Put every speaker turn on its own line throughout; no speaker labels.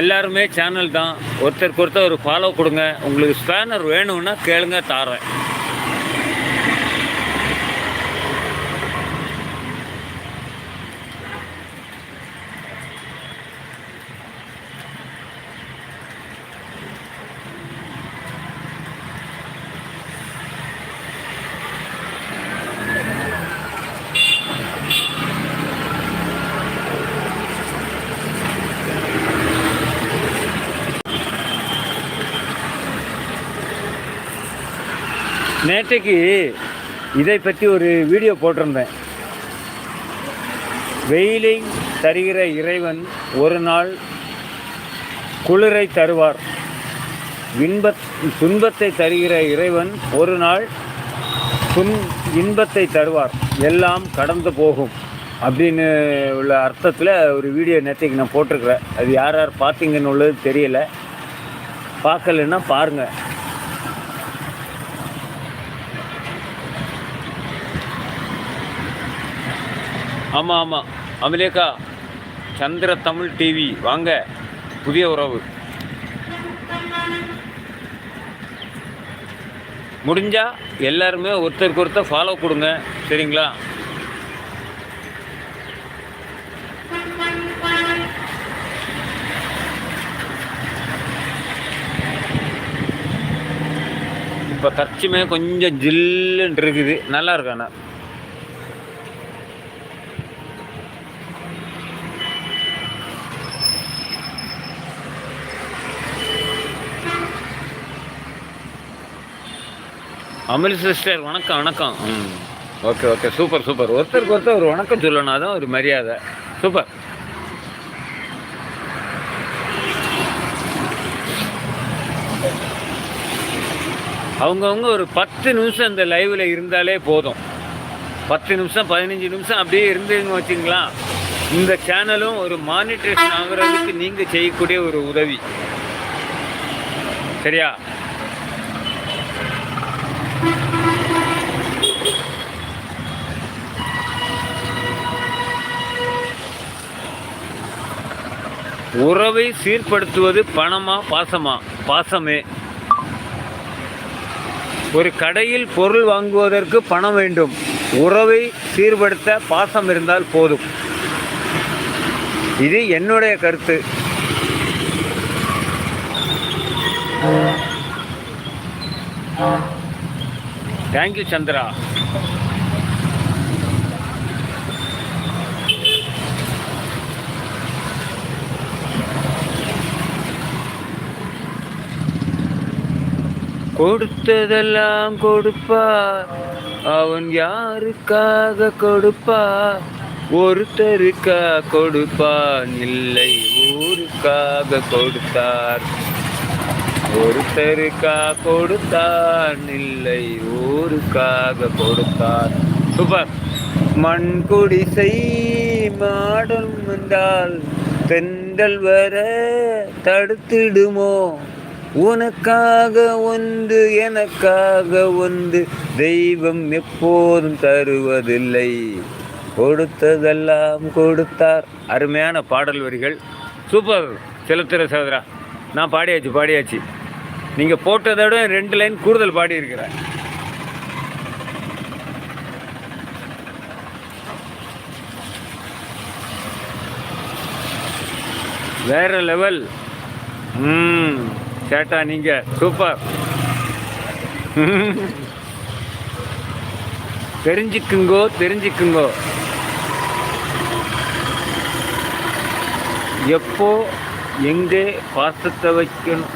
எல்லாருமே சேனல் தான். ஒருத்தருக்கு ஒருத்தர் ஒரு ஃபாலோ கொடுங்க. உங்களுக்கு ஸ்பேனர் வேணும்னா கேளுங்க தாரேன். நேற்றைக்கு இதை பற்றி ஒரு வீடியோ போட்டிருந்தேன். வெயிலை தருகிற இறைவன் ஒரு நாள் குளிரை தருவார். இன்பத் துன்பத்தை தருகிற இறைவன் ஒரு நாள் துன் இன்பத்தை தருவார். எல்லாம் கடந்து போகும் அப்படின்னு உள்ள அர்த்தத்தில் ஒரு வீடியோ நேற்றுக்கு நான் போட்டிருக்கிறேன். அது யார் யார் பார்த்தீங்கன்னு உள்ளது தெரியல. பார்க்கலன்னா பாருங்கள் ஆமாம் ஆமாம் அமிலேக்கா சந்திர தமிழ் டிவி வாங்க புதிய உறவு. முடிஞ்சா எல்லாருமே ஒருத்தருக்கு ஒருத்தர் ஃபாலோ கொடுங்க. சரிங்களா? இப்போ தச்சுமே கொஞ்சம் ஜில்லுன்னு இருக்குது. நல்லா இருக்காண்ணா அமில் சிஸ்டர் வணக்கம் வணக்கம். ம். Okay okay. Super super. ஒருத்தருக்கு ஒருத்தர் ஒரு வணக்கம் சொல்லணும் அதான் ஒரு மரியாதை. சூப்பர். அவங்கவுங்க ஒரு பத்து நிமிஷம் இந்த லைவில் இருந்தாலே போதும். பத்து நிமிஷம் பதினஞ்சு நிமிஷம் அப்படியே இருந்தீங்கன்னு வச்சுங்களா இந்த சேனலும் ஒரு மானிட்டேஷன் ஆகுறதுக்கு நீங்கள் செய்யக்கூடிய ஒரு உதவி. சரியா? உறவை சீர்படுத்துவது பணமா பாசமா? பாசமே. ஒரு கடையில் பொருள் வாங்குவதற்கு பணம் வேண்டும். உறவை சீர்படுத்த பாசம் இருந்தால் போதும். இது என்னுடைய கருத்து. தேங்க்யூ சந்திரா கொடுத்ததெல்லாம் கொடுப்பார் அவன் யாருக்காக கொடுப்பார் ஒருத்தருக்கா கொடுப்பான்? இல்லை ஊருக்காக கொடுத்தார். ஒருத்தருக்கா கொடுத்தான் இல்லை ஊருக்காக கொடுத்தார் சூப்பர். மண் குடிசை மாடம் வந்தால் பெண்கள் வர தடுத்திடுமோ? உனக்காக ஒன்று எனக்காக ஒன்று தெய்வம் எப்போதும் தருவதில்லை. கொடுத்ததெல்லாம் கொடுத்தார். அருமையான பாடல் வரிகள். சூப்பர். செலுத்துற சகோதரா. நான் பாடியாச்சு பாடியாச்சு. நீங்கள் போட்டதை விட ரெண்டு லைன் கூடுதல் பாடியிருக்கிறேன் வேற லெவல். ம் கேட்டா நீங்கள் சூப்பர். தெரிஞ்சுக்குங்கோ தெரிஞ்சுக்குங்கோ. எப்போ எங்கே பாசத்தை வைக்கணும்?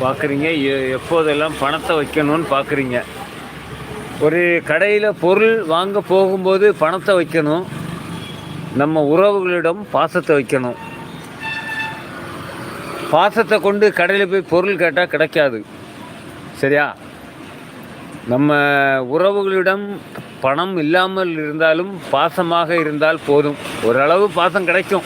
பார்க்குறீங்க. எப்போதெல்லாம் பணத்தை வைக்கணும்னு பார்க்குறீங்க. ஒரு கடையில் பொருள் வாங்க போகும்போது பணத்தை வைக்கணும். நம்ம உறவுகளிடம் பாசத்தை வைக்கணும். பாசத்தை கொண்டு கடையில் போய் பொருள் கேட்டால் கிடைக்காது. சரியா? நம்ம உறவுகளிடம் பணம் இல்லாமல் இருந்தாலும் பாசமாக இருந்தால் போதும். ஓரளவு பாசம் கிடைக்கும்.